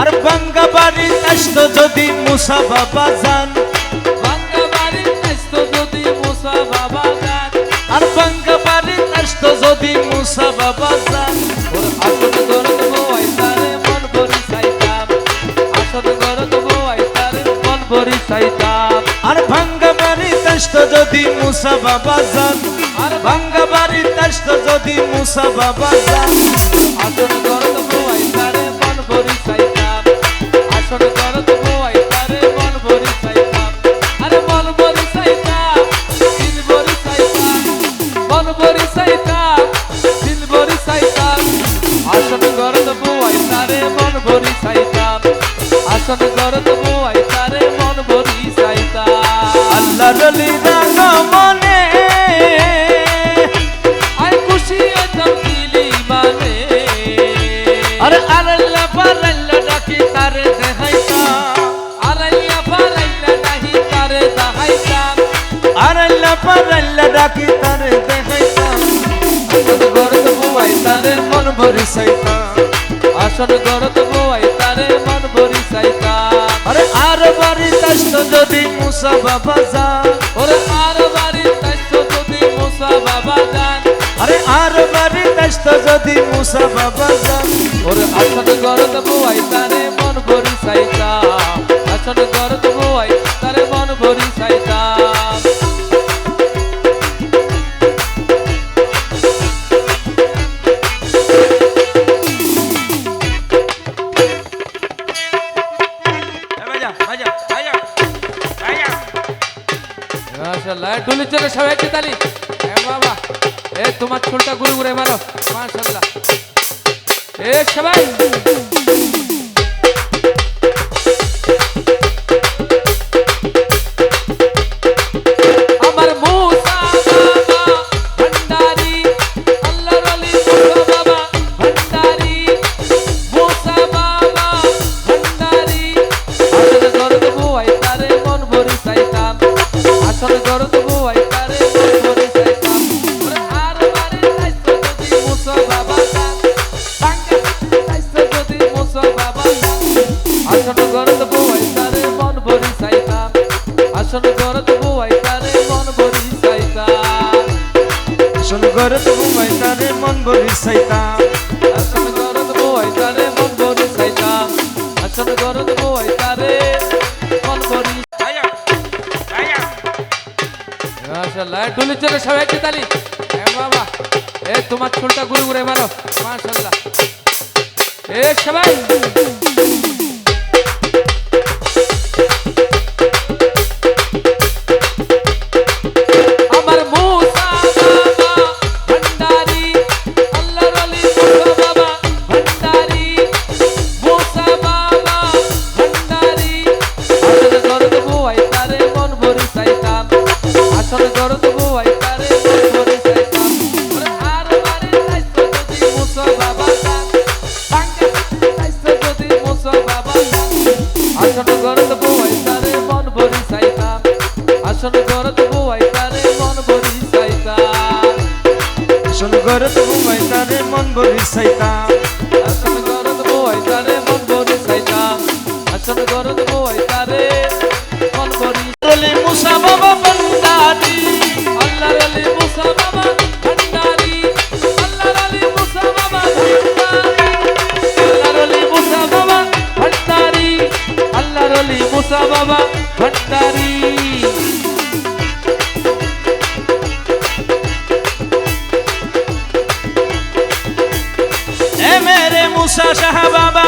আর বাঙ্গা বাড়ি আসতো যদি মুসা বাবা যান। ভাঙ্গা আসতো যদি মুসা বাবা গান আর বাঙ্গা বাড়ি আসতো যদি মুসা বাবা যান। ওর আসন গরত বই তারে মন ভরি চাইতাম আসন গরত বই তারে মন ভরি চাইতাম আর ভাঙ্গা বাড়ি আসতো যদি মুসা বাবা যান। আর ভাঙ্গা বাড়ি আসতো যদি মুসা বাবা যান। আসন বই আসন গরত বই তারে মন ভরি চাইতাম আল্লাহ রলি রাগ মনে। আই খুশি হইতাম দিলি মানে। আর আল্লাহ পাল্লা ডাকি তারে দেখাইতাম আরাইয়া পারাইলা নাহি তারে দাহাইতাম আর আল্লাহ ডাকি তারে দেখাইতাম আসন গরত বুয়াই তারে মন ভরি সাইতাম আসন গরত বুয়াই তারে মন ভরি সাইতা আরে আর বাড়ি তাস্ত যদি মুসা বাবা যা ওরে আর বাড়ি তাস্ত যদি মুসা বাবা যান। আরে আর বাড়ি তাস্ত যদি মুসা বাবা যান। ওরে আসন গরত বুয়াই তারে মন ভরি সাইতা আসন গরত মাশাআল্লাহ ডুলি চলে সবাই একটি তালি? এ বাবা, এ তোমার ছোটটা ঘুরে ঘুরে মারো, মাশাআল্লাহ। এ সবাই। তো ঘুমাই তারে মন বলি সাইতাম আসন গরদ বই তারে মন ভরি চাইতাম আসন গরদ বই তারে মন ভরি মাশাআল্লাহ ডুলি চলে সবাই একটি তালি বাবা এ তোমার চুলটা ঘুরে ঘুরে মারো। মাশাআল্লাহ। এ সবাই। আসলে গরদ বুয়াই তারে মন ভরি চাইতাম শোন করে তো ঘুমাই তারে মন বলি সাইতাম আসন গরদ বই তারে মন ভরি চাইতাম আসন গরদ বই তারে মন ভরি রলি মুসা বাবা বন্দারি আল্লাহর আলী মুসা বাবা ভান্ডারি আল্লাহর আলী মুসা বাবা ভান্ডারি আল্লাহর মুসা বাবা ভান্ডারি আল্লাহর আলী মুসা বাবা ভান্ডারি মুসা শাহ বাবা।